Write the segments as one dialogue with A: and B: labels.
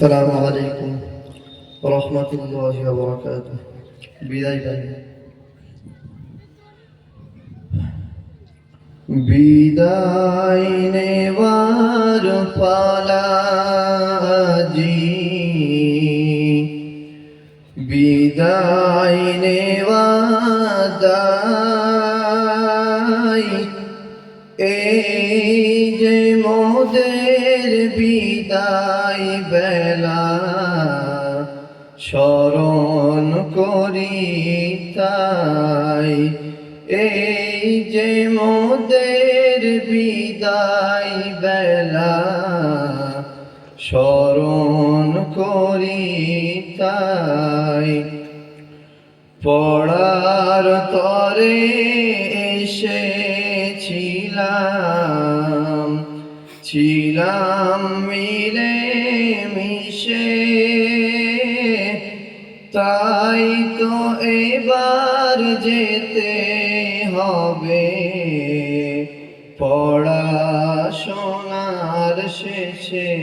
A: السلام عليكم ورحمة الله وبركاته বিদায় ভাই বিদায় নেওয়ার পালাজি বিদায় নেওয়াদাই এই যে মোদের বিদায় বেলা স্মরণ করি তাই। এই যে মোদের বিদায় বেলা স্মরণ করি তাই। পড়ার তরে এসেছিলাম ছিলাম মিলে মিশে, তাই তো এবার যেতে হবে। পড়াশোনার শেষে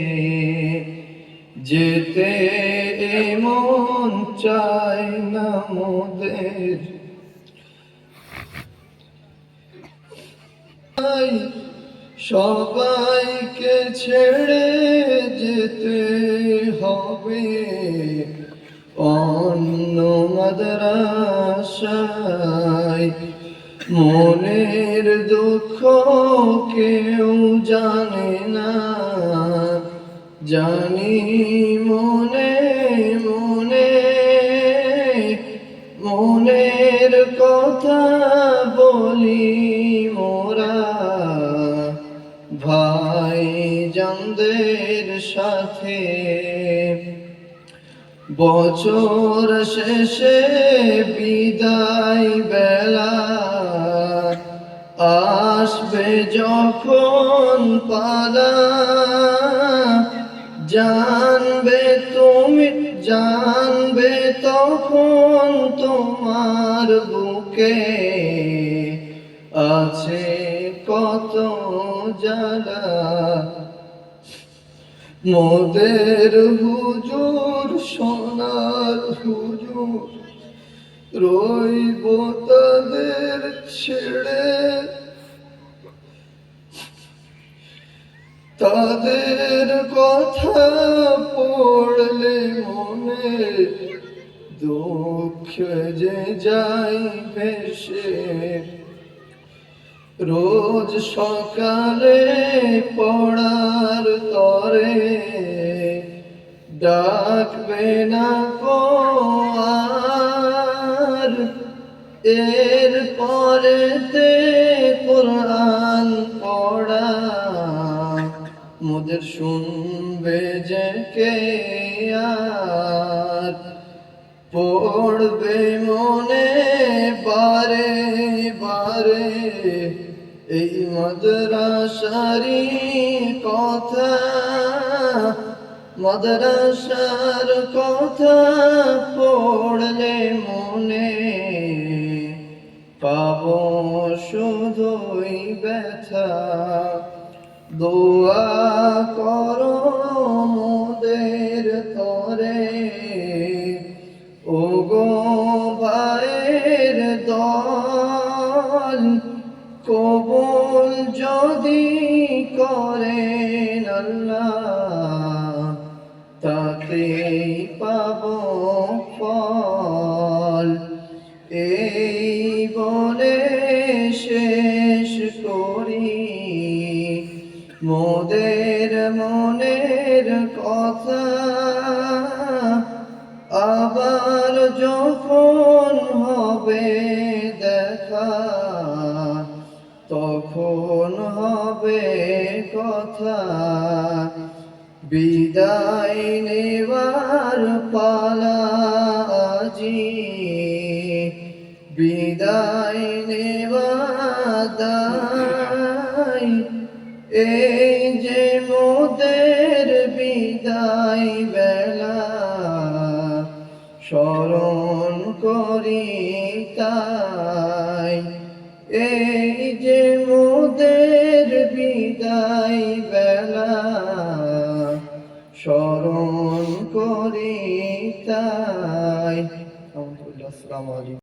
A: যেতে মন চাই না মোদের। সবাইকে ছেড়ে যেতে হবে। অন্য মাদ্রাসায় মনের দুঃখ কেউ জানে না। জানি মনে সাথে। বছর শেষে বিদায় বেলা আসবে যখন পালা। জানবে তুমি, জানবে তখন তোমার বুকে আছে কত জ্বালা। মোদের হুজুর সোনার হুজুর। রইব তাদের ছেড়ে। তাদের কথা পড়লে মনে দুঃখ যে যাই ভেসে। রোজ সকালে পড়ার তরে ডাকবে না আর। এর পরেতে কোরআন পড়া, মোদের শুনবে যে কে আর। পড়বে মনে বারে বারে এই মাদ্রাসারি কথা, মাদ্রাসার কথা পড়লে মনে পাব শুধুই ব্যথা। দোয়া করো মোদের তরে ও গো দল। কবুল যদি করেন আল্লাহ তাতেই পাব ফল। এই বলে শেষ করি। মোদের মনের কথা আবার যখন হবে দেখা বিদায় নেবার পালা আজি। বিদায় নেওয়াদাই এই যে মোদের বিদায় বেলা। স্মরণ করি তাই এই যে মোদের করি তাই আসসালামু আলাইকুম